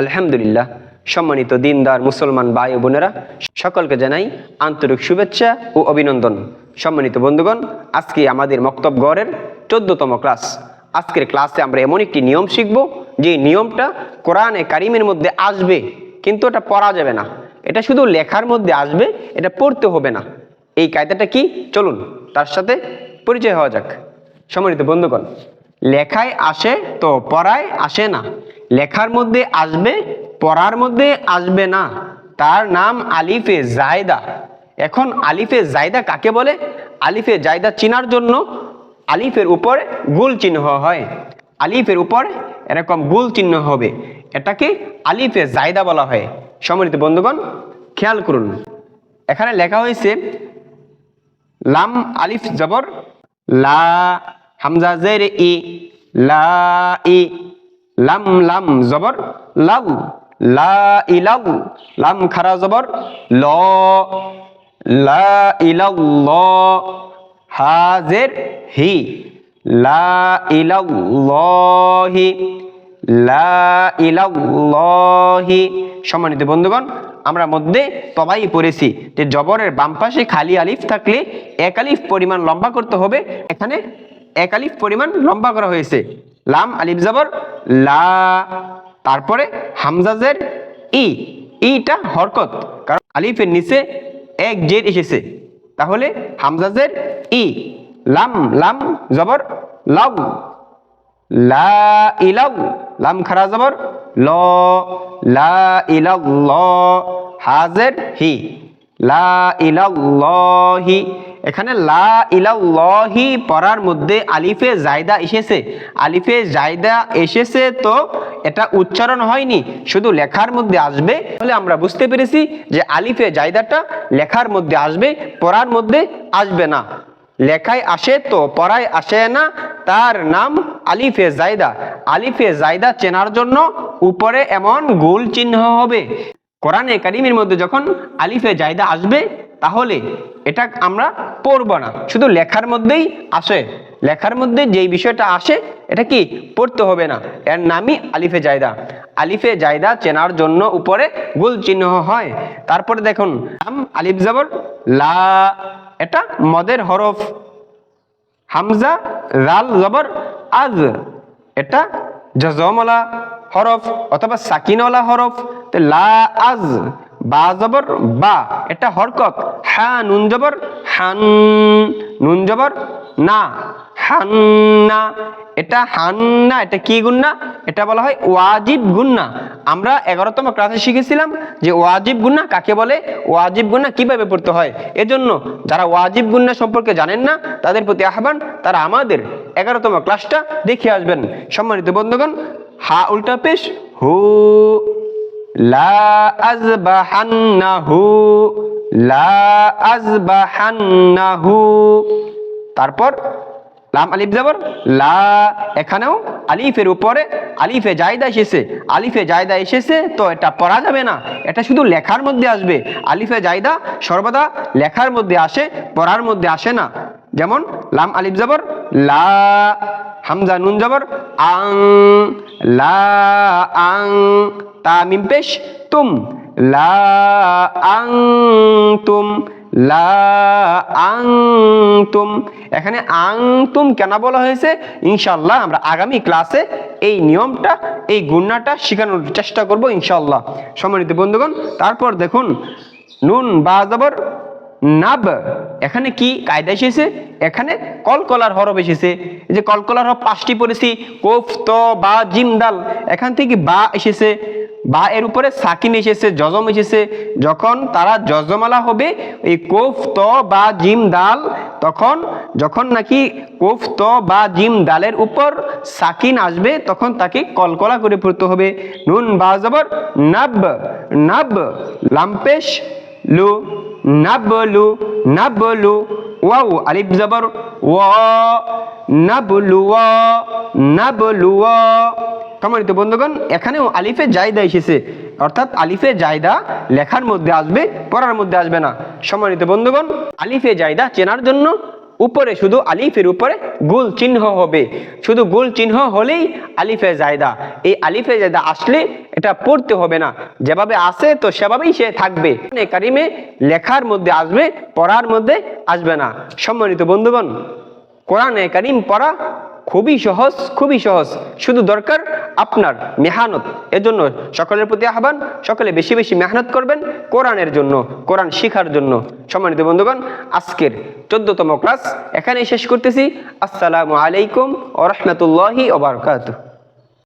আলহামদুলিল্লাহ। সম্মানিত দিনদার মুসলমান ভাই বোনেরা, সকলকে জানাই আন্তরিক শুভেচ্ছা ও অভিনন্দন। সম্মানিত বন্ধুগণ, আজকে আমাদের মক্তব গড়ের চোদ্দতম ক্লাস। আজকের ক্লাসে আমরা এমন একটি নিয়ম শিখব, যে নিয়মটা কোরআনে কারিমের মধ্যে আসবে, কিন্তু এটা পড়া যাবে না। এটা শুধু লেখার মধ্যে আসবে, এটা পড়তে হবে না। এই কায়দাটা কি? চলুন, তার সাথে পরিচয় হওয়া যাক। সম্মানিত বন্ধুগণ, লেখায় আসে তো পড়ায় আসে না। লেখার মধ্যে আসবে, পড়ার মধ্যে আসবে না। তার নাম আলিফে জায়দা। এখন আলিফে জায়দা কাকে বলে? আলিফে জায়দা চিনার জন্য আলিফের উপর গুল চিহ্ন হয়। আলিফের উপর এরকম গুল চিহ্ন হবে। এটাকে আলিফে জায়দা বলা হয়। সম্মানিত বন্ধুগণ, খেয়াল করুন। এখানে লেখা হয়েছে, লাম আলিফ জবর, লা হামজা জের ই, লা ই। লাম লাম জবর, লাউ, লা, ইলাউ, লাম খারা জবর, ল, লা, ইলাউ, ল, হাজের, হি, লা ইলাউল্লাহি লা সম্মানিত বন্ধুগণ, আমরা মধ্যে তবাই পড়েছি যে জবরের বাম পাশে খালি আলিফ থাকলে এক আলিফ পরিমাণ লম্বা করতে হবে। এখানে এক আলিফ পরিমাণ লম্বা করা হয়েছে। লাম, আলিফ, জবর লা, তারপরে হামজাজের ই। ইটা হরকত। কারণ আলিফের নিচে এক জের এসেছে। তাহলে হামজাজের ই। লাম লাম, জবর, লাউ। লা ইলাউ, লাম খারা জবর, ল। লা ইলাউ ল হাজের হি। লা এখানে লা পড়ার মধ্যে আলিফে জায়দা এসেছে। আলিফে জায়দা এসেছে তো এটা উচ্চারণ হয়নি, শুধু লেখার মধ্যে আসবে। তাহলে আমরা বুঝতে পেরেছি যে আলিফে জায়দাটা লেখার মধ্যে আসবে, পড়ার মধ্যে আসবে না। লেখায় আসে তো, পড়ায় আসে না, তার নাম আলিফে জায়দা। আলিফে জায়দা চেনার জন্য উপরে এমন গোল চিহ্ন হবে। কোরআনে কারিমের মধ্যে যখন আলিফে জায়দা আসবে, তাহলে এটা আমরা পড়ব না। শুধু লেখার মধ্যেই আসে। লেখার মধ্যে যেই বিষয়টা আসে, এটা কি পড়তে হবে না। এর নামই আলিফে জায়দা। আলিফে জায়দা চেনার জন্য উপরে গুল চিহ্ন হয়। তারপরে দেখুন আম আলিফ, জবর, লা, এটা মদের হরফ। হামজা, রাল, জবর, আজ, এটা জজমলা হরফ অথবা সাকিনওয়ালা হরফ। লা আজ, বা জবর, বা। এটা হরকত। হা, নুন জবর, হান, নুন জবর, না। হান্না এটা হান্না এটা কি গুন্না এটা বলা হয় ওয়াজিব গুন্না আমরা এগারোতম ক্লাসে শিখেছিলাম যে ওয়াজিব গুন্না কাকে বলে? ওয়াজিব গুন্না কীভাবে পড়তে হয়? এজন্য যারা ওয়াজিব গুন্না সম্পর্কে জানেন না, তাদের প্রতি আহ্বান, তারা আমাদের এগারোতম ক্লাসটা দেখে আসবেন। সম্মানিত বন্ধুগণ, হা উল্টা পেশ, হু। লা লা তারপর লাম আলিফ জবর, লা এখানেও আলিফের উপরে আলিফে জায়দা এসেছে, আলিফে জায়দা এসেছে, তো এটা পড়া যাবে না। এটা শুধু লেখার মধ্যে আসবে। আলিফে জায়দা সর্বদা লেখার মধ্যে আসে, পড়ার মধ্যে আসে না। যেমন লাম আলিফ জবর, লা, হামজা নুন জবর, আং, লা, আং তা মিম পেশ, তুম, লা আং তুম, লা আং তুম। এখানে আং তুম কেন বলা হয়েছে? ইনশাল্লাহ আমরা আগামী ক্লাসে এই নিয়মটা, এই গুণাটা শেখানোর চেষ্টা করব ইনশাল্লাহ সম্মানিত বন্ধুগণ, তারপর দেখুন, নুন বা নাব, এখানে কি কায়দা এসেছে? এখানে কলকলার হরফ এসেছে। এই যে কলকলার হরফ পাঁচটি পড়েছি, কোফ, ত, বা, জিম, দাল, এখান থেকে বা এসেছে। বা এর উপরে সাকিন এসেছে, জজম এসেছে। যখন তারা জজমালা হবে, এই কোফ, ত, বা, জিম, দাল, তখন, যখন নাকি কোফ, ত, বা, জিম, দালের উপর সাকিন আসবে, তখন তাকে কলকলা করে পড়তে হবে। নুন, বা, জবর, নাব নাব, লাম্পেশ, লু নাবলু নাবলু ওয়াও, আলিফ, জবর ওয়া নাবলু ওয়া নাবলু ওয়া সম্মানিত বন্ধুগণ, এখানেও আলিফে জায়দা এসেছে। অর্থাৎ আলিফে জায়দা লেখার মধ্যে আসবে, পড়ার মধ্যে আসবে না। সম্মানিত বন্ধুগণ, আলিফে জায়দা চেনার জন্য উপরে শুধু আলিফের উপরে গুল চিহ্ন হবে। শুধু গুল চিহ্ন হলেই আলিফে জায়দা। এই আলিফে জায়দা আসলে এটা পড়তে হবে না। যেভাবে আসে তো সেভাবেই সে থাকবে। কারিমে লেখার মধ্যে আসবে, পড়ার মধ্যে আসবে না। সম্মানিত বন্ধুগণ, কোরআনে কারিম পড়া খুবই সহজ খুবই সহজ। শুধু দরকার আপনার মেহানত। এজন্য সকলের প্রতি আহ্বান, সকলে বেশি বেশি মেহনত করবেন কোরআনের জন্য, কোরআন শিখার জন্য। সম্মানিত বন্ধুগণ, আজকের চোদ্দতম ক্লাস এখানেই শেষ করতেছি। আসসালামু আলাইকুম ও রহমতুল্লাহি ওবরকাতুহ